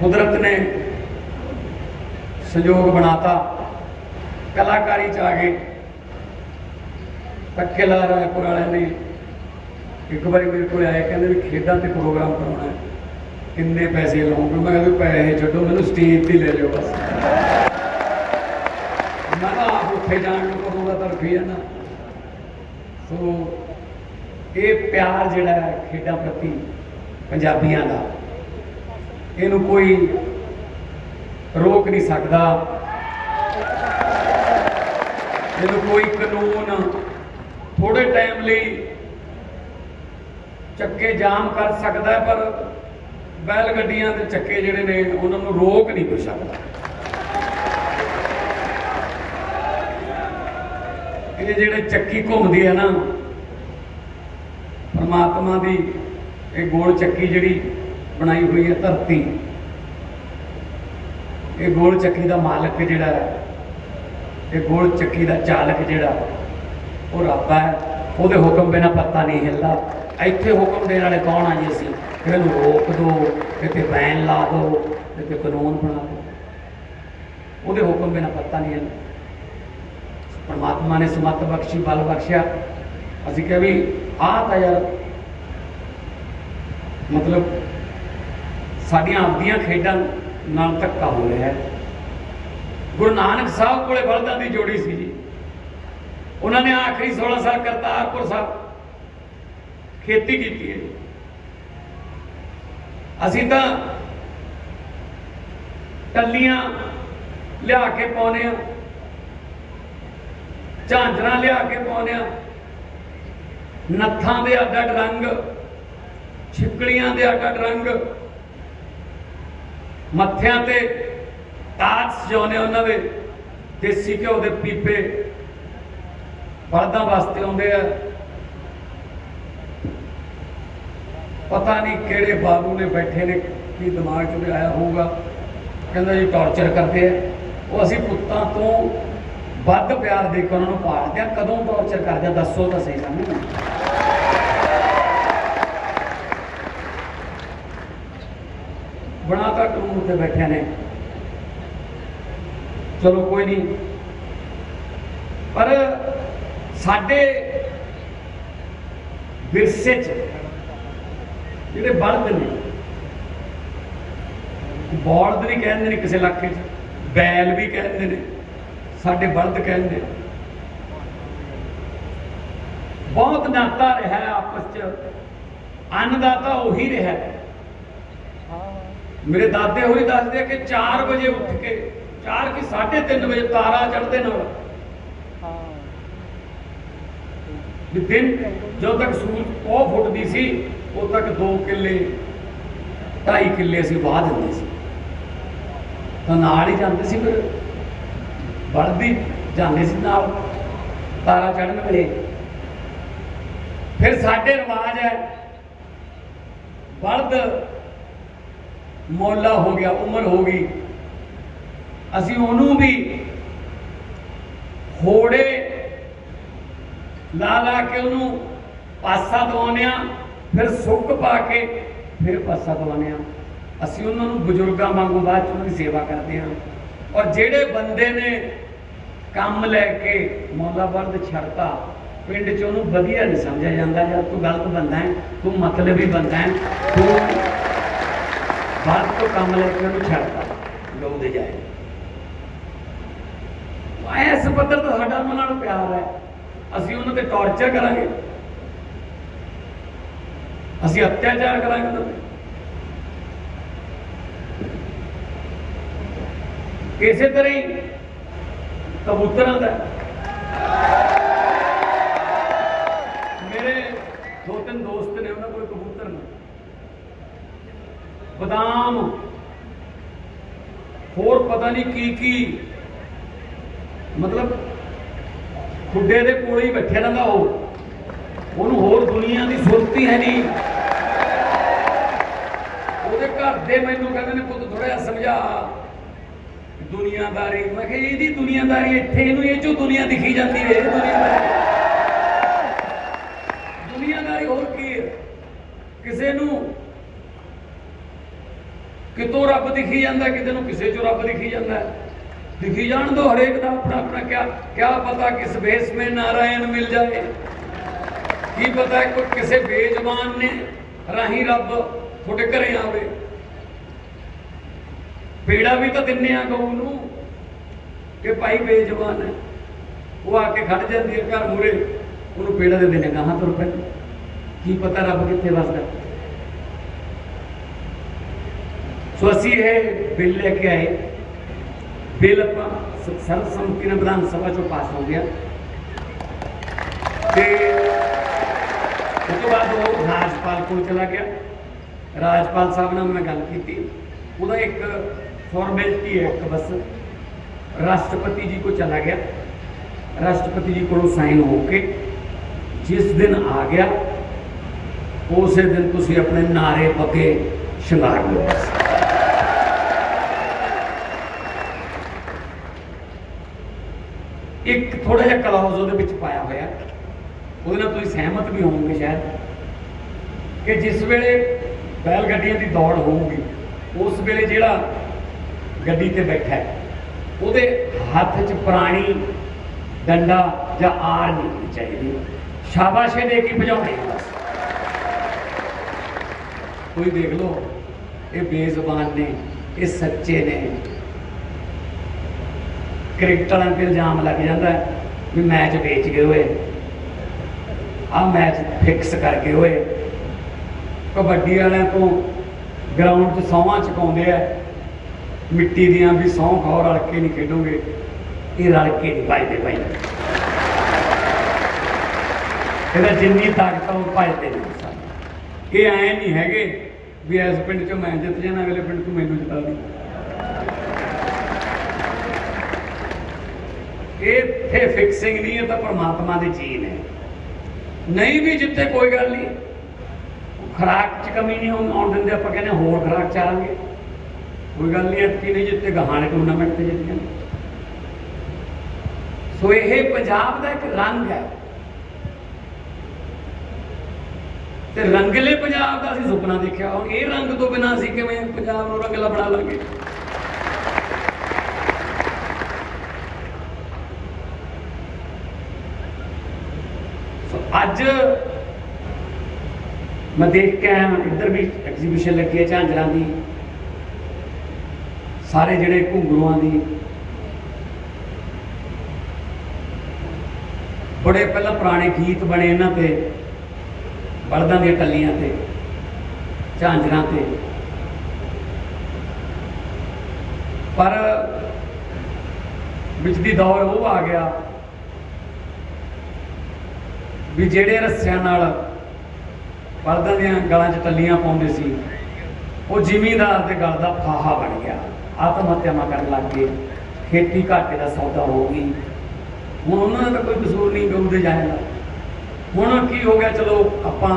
ਕੁਦਰਤ ਨੇ ਸੰਯੋਗ ਬਣਾਤਾ, ਕਲਾਕਾਰੀ ਚ ਆ ਗਏ। ਤੱਕੇ ਲਾ ਰਾਏਪੁਰ ਵਾਲਿਆਂ ਨੇ ਇੱਕ ਵਾਰੀ ਮੇਰੇ ਕੋਲ ਆਏ, ਕਹਿੰਦੇ ਵੀ ਖੇਡਾਂ ਤੇ ਪ੍ਰੋਗਰਾਮ ਕਰਾਉਣਾ ਹੈ। ਕਿੰਨੇ ਪੈਸੇ ਲਾਉਂਗੇ? ਮੈਂ ਕਿਹਾ ਪੈਸੇ ਛੱਡੋ, ਮੈਨੂੰ ਸਟੇਜ ਤੇ ਲੈ ਜਾਓ ਬਸ। ਮੈਂ ਤਾਂ ਆਪ ਉੱਥੇ ਜਾਣ ਨੂੰ ਕਦੋਂ ਕਰੂੰਗਾ ਤਾਂ ਹੈ ਨਾ। ਸੋ, ਇਹ ਪਿਆਰ ਜਿਹੜਾ ਹੈ, ਖੇਡਾਂ ਪ੍ਰਤੀ ਪੰਜਾਬੀਆਂ ਦਾ ਇਹਨੂੰ ਕੋਈ ਰੋਕ ਨਹੀਂ ਸਕਦਾ। ਇਹਨੂੰ ਕੋਈ ਕਾਨੂੰਨ ਥੋੜੇ ਟਾਈਮ ਲਈ ਚੱਕੇ ਜਾਮ ਕਰ ਸਕਦਾ ਪਰ ਬੈਲ ਗੱਡੀਆਂ ਦੇ ਚੱਕੇ ਜਿਹੜੇ ਨੇ, ਉਹਨਾਂ ਨੂੰ ਰੋਕ ਨਹੀਂ ਕੋਈ ਸਕਦਾ। ਇਹ ਜਿਹੜੇ ਚੱਕੀ ਘੁੰਮਦੀ ਹੈ ਨਾ, ਪਰਮਾਤਮਾ ਦੀ ਇਹ ਗੋਲ ਚੱਕੀ ਜਿਹੜੀ ਬਣਾਈ ਹੋਈ ਹੈ ਧਰਤੀ। ਇਹ ਗੋਲ ਚੱਕੀ ਦਾ ਮਾਲਕ ਜਿਹੜਾ ਹੈ, ਇਹ ਗੋਲ ਚੱਕੀ ਦਾ ਚਾਲਕ ਜਿਹੜਾ, ਉਹ ਰੱਬ ਹੈ। ਉਹਦੇ ਹੁਕਮ ਬਿਨਾ ਪੱਤਾ ਨਹੀਂ ਹਿੱਲਦਾ। ਇੱਥੇ ਹੁਕਮ ਦੇਣ ਵਾਲੇ ਕੌਣ ਆ ਜੀ ਅਸੀਂ? ਕਿ ਇਹਨੂੰ ਰੋਕ ਦਿਓ ਕਿਤੇ ਬੈਨ ਲਾ ਦਿਓ ਕਿਤੇ ਕਾਨੂੰਨ ਬਣਾ ਦਿਓ ਉਹਦੇ ਹੁਕਮ ਬਿਨਾ ਪੱਤਾ ਨਹੀਂ ਹਿੱਲਦਾ। ਪਰਮਾਤਮਾ ਨੇ ਸਮਤ ਬਖਸ਼ੀ, ਬਲ ਬਖਸ਼ਿਆ। ਅਸੀਂ ਕਿਹਾ ਵੀ, ਆਹ ਤਾਂ ਯਾਰ ਮਤਲਬ ਸਾਡੀਆਂ ਆਪਦੀਆਂ ਖੇਡਾਂ ਨਾਲ ਧੱਕਾ ਹੋ ਰਿਹਾ ਹੈ। ਗੁਰੂ ਨਾਨਕ ਸਾਹਿਬ ਕੋਲੇ ਬਲਦਾਂ ਦੀ ਜੋੜੀ ਸੀ ਜੀ। ਉਹਨਾਂ ਨੇ ਆਖਰੀ 16 ਸਾਲ ਕਰਤਾਰਪੁਰ ਸਾਹਿਬ ਖੇਤੀ ਕੀਤੀ ਹੈ ਅਸੀਂ ਤਾਂ ਟੱਲੀਆਂ ਲਿਆ ਕੇ ਪਾਉਨੇ ਆ ਝਾਂਜਰਾਂ ਲਿਆ ਕੇ ਪਾਉਨੇ ਆ ਨੱਥਾਂ ਦੇ ਅੱਡ ਅੱਡ ਰੰਗ, ਛਿਪਕਲੀਆਂ ਦੇ ਅੱਡ ਅੱਡ ਰੰਗ ਮੱਥਿਆਂ ਤੇ ਤਾਜ ਸਜਾਉਣੇ ਉਹਨਾਂ ਦੇ, ਦੇਸੀ ਘਿਓ ਦੇ ਪੀਪੇ ਵਰਦਾਂ ਵਾਸਤੇ ਆਉਂਦੇ ਆ। ਪਤਾ ਨਹੀਂ ਕਿਹੜੇ ਬਾਬੂ ਨੇ ਬੈਠੇ ਨੇ, ਕੀ ਦਿਮਾਗ 'ਚ ਉਹਦੇ ਆਇਆ ਹੋਊਗਾ। ਕਹਿੰਦਾ ਜੀ ਟੌਰਚਰ ਕਰਦੇ ਆ। ਉਹ ਅਸੀਂ ਪੁੱਤਾਂ ਤੋਂ ਵੱਧ ਪਿਆਰ ਦੇ ਕੇ ਉਹਨਾਂ ਨੂੰ ਪਾਲਦੇ ਆ। ਕਦੋਂ ਟੌਰਚਰ ਕਰਦੇ ਆ? ਦੱਸੋ ਤਾਂ ਸਹੀ ਸਾਨੂੰ। ਬਣਾ ਤਾਂ ਕਾਨੂੰਨ ਉੱਤੇ ਬੈਠੇ ਨੇ। ਚਲੋ ਕੋਈ ਨਹੀਂ ਪਰ ਸਾਡੇ ਵਿਰਸੇ 'ਚ ਜਿਹੜੇ ਬਲਦ ਨੇ, ਬਲਦ ਨਹੀਂ ਕਹਿੰਦੇ ਨੇ ਕਿਸੇ ਇਲਾਕੇ 'ਚ, ਬੈਲ ਵੀ ਕਹਿੰਦੇ ਨੇ, ਸਾਡੇ ਬਲਦ ਕਹਿੰਦੇ ਬਹੁਤ ਨਾਤਾ ਰਿਹਾ ਆਪਸ 'ਚ। ਅੰਨਦਾਤਾ ਉਹੀ ਰਿਹਾ। ਮੇਰੇ ਦਾਦੇ ਹੋਰੀ ਦੱਸਦੇ ਆ ਕਿ 4 ਵਜੇ ਉੱਠ ਕੇ 4 ਕਿ 3:30 ਵਜੇ ਤਾਰਾ ਚੜਦੇ ਨਾਲ ਵੀ ਦਿਨ ਜਦੋਂ ਤੱਕ ਸੂਰਜ ਉਹ ਫੁੱਟਦੀ ਸੀ, ਉਦੋਂ ਤੱਕ 2 ਕਿੱਲੇ 2.5 ਕਿੱਲੇ ਅਸੀਂ ਵਾਹ ਦਿੰਦੇ ਸੀ। ਤਾਂ ਨਾਲ ਹੀ ਜਾਂਦੇ ਸੀ ਫਿਰ। ਵੜਦੀ ਜਾਂਦੇ ਸੀ ਨਾਲ, ਤਾਰਾ ਚੜਨ ਵੇਲੇ। ਫਿਰ ਸਾਡੇ ਰਿਵਾਜ ਹੈ, ਬਲਦ ਮੌਲਾ ਹੋ ਗਿਆ, ਉਮਰ ਹੋ ਗਈ। ਅਸੀਂ ਉਹਨੂੰ ਵੀ ਹੋੜੇ ਲਾ ਲਾ ਕੇ ਉਹਨੂੰ ਪਾਸਾ ਦਵਾਉਂਦੇ ਆ ਫਿਰ ਸੁੱਕ ਪਾ ਕੇ ਫਿਰ ਪਾਸਾ ਦਵਾਉਂਦੇ ਆ ਅਸੀਂ ਉਹਨਾਂ ਨੂੰ ਬਜ਼ੁਰਗਾਂ ਵਾਂਗੂ ਬਾਅਦ ਚ ਉਹਨਾਂ ਦੀ ਸੇਵਾ ਕਰਦੇ ਹਾਂ। ਔਰ ਜਿਹੜੇ ਬੰਦੇ ਨੇ ਕੰਮ ਲੈ ਕੇ ਮੌਲਾ ਬਲਦ ਛੱਡਤਾ, ਪਿੰਡ ਚ ਉਹਨੂੰ ਵਧੀਆ ਨਹੀਂ ਸਮਝਿਆ ਜਾਂਦਾ ਯਾਰ ਤੂੰ ਗਲਤ ਬੰਦਾ ਹੈ, ਤੂੰ ਮਤਲਬੀ ਬੰਦਾ ਹੈ, ਤੂੰ ਬਾਤ ਤੋਂ ਕੰਮ ਲੈ ਕੇ ਉਹਨੂੰ ਛੱਡਤਾ ਲੋਕ ਜਾਏ। ਐਸ ਪੱਧਰ ਤੋਂ ਸਾਡਾ ਉਹਨਾਂ ਨਾਲ ਪਿਆਰ ਹੈ। ਅਸੀਂ ਉਹਨਾਂ ਤੇ ਟੌਰਚਰ ਕਰਾਂਗੇ। ਅਸੀਂ ਅਤਿਆਚਾਰ ਕਰਾਂਗੇ ਉਹਨਾਂ ਤੇ। ਇਸੇ ਤਰ੍ਹਾਂ ਹੀ ਕਬੂਤਰਾਂ ਦਾ ਮੇਰੇ ਦੋ ਤਿੰਨ ਦੋਸਤ ਨੇ ਉਹਨਾਂ ਕੋਲ ਕਬੂਤਰ ਨੇ ਬਦਾਮ ਹੋਰ ਪਤਾ ਨਹੀਂ ਕੀ ਕੀ ਮਤਲਬ ਖੁੱਡੇ ਦੇ ਕੋਲ ਹੀ ਬੈਠਿਆ ਰਹਿੰਦਾ ਉਹ। ਉਹਨੂੰ ਹੋਰ ਦੁਨੀਆ ਦੀ ਸੁਰਤੀ ਹੈ ਨਹੀਂ। ਉਹਦੇ ਘਰ ਦੇ ਮੈਨੂੰ ਕਹਿੰਦੇ ਨੇ, ਪੁੱਤ ਥੋੜਾ ਜਿਹਾ ਸਮਝਾ। ਦੁਨੀਆਦਾਰੀ, ਮੈਂ ਕਿਹਾ ਇਹਦੀ ਦੁਨੀਆਦਾਰੀ ਇੱਥੇ, ਇਹਨੂੰ ਇਹ ਚੋਂ ਦੁਨੀਆ ਦਿਖੀ ਜਾਂਦੀ ਹੈ ਇਹ ਦੁਨੀਆਦਾਰੀ। ਦੁਨੀਆਦਾਰੀ ਹੋਰ ਕੀ ਹੈ? ਕਿਸੇ ਨੂੰ ਕਿਤੋਂ ਰੱਬ ਦਿਖੀ ਜਾਂਦਾ, ਕਿਤੇ ਨੂੰ ਕਿਸੇ ਚੋਂ ਰੱਬ ਦਿਖੀ ਜਾਂਦਾ। ਦਿਖੀ ਜਾਣ ਦੋ ਹਰੇਕ ਦਾ ਆਪਣਾ ਆਪਣਾ, ਕਿਆ ਕਿਆ ਪਤਾ ਕਿਸ ਬੇਸ ਮੇ ਨਾਰਾਇਣ ਮਿਲ ਜਾਏ। ਕੀ ਪਤਾ ਕੋਈ ਕਿਸੇ ਬੇਜ਼ਬਾਨ ਨੇ ਰਾਹੀਂ ਰੱਬ ਤੁਹਾਡੇ ਘਰੇ ਆਵੇ। ਪੇੜਾ ਵੀ ਤਾਂ ਦਿੰਨੇ ਆ ਗਊ ਨੂੰ ਕਿ ਭਾਈ ਬੇਜ਼ਬਾਨ ਹੈ। ਉਹ ਆ ਕੇ ਖੜ ਜਾਂਦੀ ਹੈ ਘਰ ਮੂਰੇ ਉਹਨੂੰ ਪੇੜਾ ਦੇ ਦਿੰਨੇ ਕਹਾਂ ਤੁਰ ਪੈ ਕੀ ਪਤਾ ਰੱਬ ਕਿੱਥੇ ਵਸਦਾ। ਸੋ ਅਸੀਂ ਇਹ ਬਿੱਲ ਲੈ ਕੇ ਆਏ ਬਿੱਲ ਆਪਾਂ ਸ- ਸਰਬਸੰਮਤੀ ਨਾਲ ਵਿਧਾਨ ਸਭਾ ਚੋਂ ਪਾਸ ਹੋ ਗਿਆ ਤੇ ਉਸ ਤੋਂ ਬਾਅਦ ਉਹ ਰਾਜਪਾਲ ਕੋਲ ਚਲਾ ਗਿਆ ਰਾਜਪਾਲ ਸਾਹਿਬ ਨਾਲ ਮੈਂ ਗੱਲ ਕੀਤੀ ਉਹਦਾ ਇੱਕ ਫਾਰਮੈਲਿਟੀ ਹੈ ਇੱਕ ਬਸ ਰਾਸ਼ਟਰਪਤੀ ਜੀ ਕੋ ਚਲਾ ਗਿਆ ਰਾਸ਼ਟਰਪਤੀ ਜੀ ਕੋਲੋਂ ਸਾਈਨ ਹੋ ਕੇ ਜਿਸ ਦਿਨ ਆ ਗਿਆ ਉਸੇ ਦਿਨ ਤੁਸੀਂ ਆਪਣੇ ਨਾਰੇ ਪੱਕੇ ਸ਼ਿੰਗਾਰ ਲਿਓ ਇੱਕ ਥੋੜਾ ਜਿਹਾ ਕਲੌਜ਼ ਉਹਦੇ ਵਿੱਚ ਪਾਇਆ ਹੋਇਆ। ਉਹਦੇ ਨਾਲ ਤੁਸੀਂ ਸਹਿਮਤ ਵੀ ਹੋਵੋਗੇ ਸ਼ਾਇਦ ਕਿ ਜਿਸ ਵੇਲੇ ਬੈਲ ਗੱਡੀਆਂ ਦੀ ਦੌੜ ਹੋਊਗੀ, ਉਸ ਵੇਲੇ ਜਿਹੜਾ ਗੱਡੀ ਤੇ ਬੈਠਾ ਹੈ, ਉਹਦੇ ਹੱਥ 'ਚ ਪੁਰਾਣੀ ਡੰਡਾ ਜਾਂ ਆਰ ਨਹੀਂ ਹੋਣੀ ਚਾਹੀਦੀ। ਸ਼ਾਬਾਸ਼ੇ ਦੇ ਕੇ ਭਜਾਉਣੀ ਬਸ। ਕੋਈ ਦੇਖ ਲਓ, ਇਹ ਬੇਜ਼ਬਾਨ ਨੇ, ਇਹ ਸੱਚੇ ਨੇ। ਕ੍ਰਿਕਟ ਵਾਲਿਆਂ ਤੇ ਇਲਜ਼ਾਮ ਲੱਗ ਜਾਂਦਾ ਵੀ ਮੈਚ ਵੇਚ ਗਏ ਹੋਏ। ਆ ਮੈਚ ਫਿਕਸ ਕਰ ਗਏ ਹੋਏ। ਕਬੱਡੀ ਵਾਲਿਆਂ ਤੋਂ ਗਰਾਊਂਡ 'ਚ ਸੌਹਾਂ ਚਕਾਉਂਦੇ ਆ। ਮਿੱਟੀ ਦੀਆਂ ਵੀ ਸੌਂ ਖਾਓ, ਰਲ ਕੇ ਨਹੀਂ ਖੇਡੋਗੇ। ਇਹ ਰਲ ਕੇ ਨਹੀਂ ਭਜਦੇ ਭਾਈ। ਇਹਦਾ ਜਿੰਨੀ ਤਾਕਤ ਆ, ਉਹ ਭਜਦੇ ਨਹੀਂ ਇਹ ਐ ਨਹੀਂ ਹੈਗੇ ਵੀ ਇਸ ਪਿੰਡ 'ਚ ਮੈਂ ਜਿੱਤ ਜਾਣਾ, ਅਗਲੇ ਪਿੰਡ 'ਚ ਮੈਨੂੰ ਜਿਤਾ ਦੇ ਇਹ ਇੱਥੇ ਫਿਕਸਿੰਗ ਨਹੀਂ ਹੈ ਤਾਂ ਪਰਮਾਤਮਾ ਦੀ ਚੀਨ ਹੈ ਨਹੀਂ ਵੀ ਜਿੱਤੇ ਕੋਈ ਗੱਲ ਨਹੀਂ। ਖਰਾਕ 'ਚ ਕਮੀ ਨਹੀਂ ਆਉਣ ਆਉਣ ਦਿੰਦੇ, ਆਪਾਂ ਕਹਿੰਦੇ ਹੋਰ ਖਰਾਕ ਚਾਹਾਂਗੇ। ਕੋਈ ਗੱਲ ਨਹੀਂ, ਐਤਕੀ ਨਹੀਂ ਜਿੱਤੇ ਗਹਾਣੇ ਟੂਰਨਾਮੈਂਟ ਤੇ ਜਿੱਤ ਜਾਣ ਸੋ ਇਹ ਪੰਜਾਬ ਦਾ ਇੱਕ ਰੰਗ ਹੈ। ਤੇ ਰੰਗਲੇ ਪੰਜਾਬ ਦਾ ਅਸੀਂ ਸੁਪਨਾ ਦੇਖਿਆ। ਹੁਣ ਇਹ ਰੰਗ ਤੋਂ ਬਿਨਾਂ ਅਸੀਂ ਕਿਵੇਂ ਪੰਜਾਬ ਨੂੰ ਰੰਗਲਾ ਬਣਾ ਲਾਂਗੇ? ਅੱਜ ਮੈਂ ਦੇਖ ਕੇ ਆਇਆ ਇੱਧਰ ਵੀ ਐਗਜ਼ੀਬਿਸ਼ਨ ਲੱਗੀ ਹੈ ਝਾਂਜਰਾਂ ਦੀ। ਸਾਰੇ ਜਿਹੜੇ ਘੁੰਗਰੂਆਂ ਦੀ। ਬੜੇ ਪਹਿਲਾਂ ਪੁਰਾਣੇ ਗੀਤ ਬਣੇ ਇਹਨਾਂ ਤੇ, ਬਲਦਾਂ ਦੀਆਂ ਟੱਲੀਆਂ ਤੇ, ਝਾਂਜਰਾਂ ਤੇ। ਪਰ ਵਿੱਚ ਦੀ ਦੌਰ ਉਹ ਆ ਗਿਆ ਵੀ ਜਿਹੜੇ ਰੱਸਿਆਂ ਨਾਲ ਪਰਦਾਂ ਦੀਆਂ ਗਲਾਂ 'ਚ ਟੱਲੀਆਂ ਪਾਉਂਦੇ ਸੀ, ਉਹ ਜ਼ਿਮੀਂਦਾਰ ਦੇ ਗਲ ਦਾ ਫਾਹਾ ਬਣ ਗਿਆ। ਆਤਮ ਹੱਤਿਆਵਾਂ ਕਰਨ ਲੱਗ ਗਏ। ਖੇਤੀ ਘਾਟੇ ਦਾ ਸੌਦਾ ਹੋ ਗਈ। ਹੁਣ ਉਹਨਾਂ ਦਾ ਤਾਂ ਕੋਈ ਕਸੂਰ ਨਹੀਂ ਗਊ ਦੇ ਜਾਏਗਾ ਹੁਣ ਕੀ ਹੋ ਗਿਆ? ਚਲੋ ਆਪਾਂ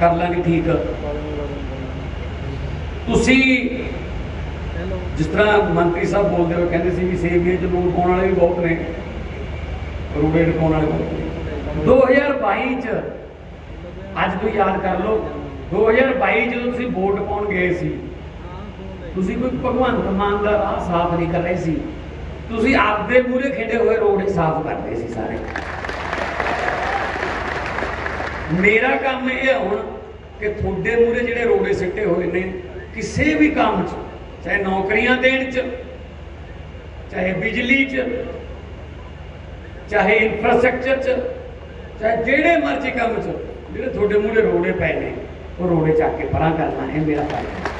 ਕਰ ਲਾਂਗੇ ਠੀਕ। ਤੁਸੀਂ ਜਿਸ ਤਰ੍ਹਾਂ ਮੰਤਰੀ ਸਾਹਿਬ ਬੋਲਦੇ ਹੋ, ਕਹਿੰਦੇ ਸੀ ਵੀ ਸੇਵੀਆਂ ਚ ਲੂਣ ਪਾਉਣ ਵਾਲੇ ਵੀ ਬਹੁਤ ਨੇ। ਰੂੜੇ ਪਾਉਣ ਵਾਲੇ ਬਹੁਤ 2022 ਚ, ਅੱਜ ਤੋਂ ਯਾਦ ਕਰ ਲਓ 2022 ਜਦੋਂ ਤੁਸੀਂ ਵੋਟ ਪਾਉਣ ਗਏ ਸੀ, ਤੁਸੀਂ ਕੋਈ ਭਗਵੰਤ ਮਾਨ ਦਾ ਰਾਹ ਸਾਫ਼ ਨਹੀਂ ਕਰ ਰਹੇ ਸੀ। ਤੁਸੀਂ ਆਪਦੇ ਮੂਰੇ ਖੇਡੇ ਹੋਏ ਰੋਡ ਹੀ ਸਾਫ਼ ਕਰਦੇ ਸੀ ਸਾਰੇ। ਮੇਰਾ ਕੰਮ ਇਹ ਹੈ ਹੁਣ ਕਿ ਤੁਹਾਡੇ ਮੂਰੇ ਜਿਹੜੇ ਰੋੜੇ ਸਿੱਟੇ ਹੋਏ ਨੇ, ਕਿਸੇ ਵੀ ਕੰਮ 'ਚ, ਚਾਹੇ ਨੌਕਰੀਆਂ ਦੇਣ 'ਚ, ਚਾਹੇ ਬਿਜਲੀ 'ਚ ਚਾਹੇ ਇਨਫਰਾਸਟ੍ਰਕਚਰ 'ਚ, ਚਾਹੇ ਜਿਹੜੇ ਮਰਜ਼ੀ ਕੰਮ 'ਚ, ਜਿਹੜੇ ਤੁਹਾਡੇ ਮੂਰੇ ਰੋੜੇ ਪਏ ਨੇ, ਉਹ ਰੋੜੇ ਚੱਕ ਕੇ ਪਰਾਂ ਕਰਨਾ ਇਹ ਮੇਰਾ ਕੰਮ ਹੈ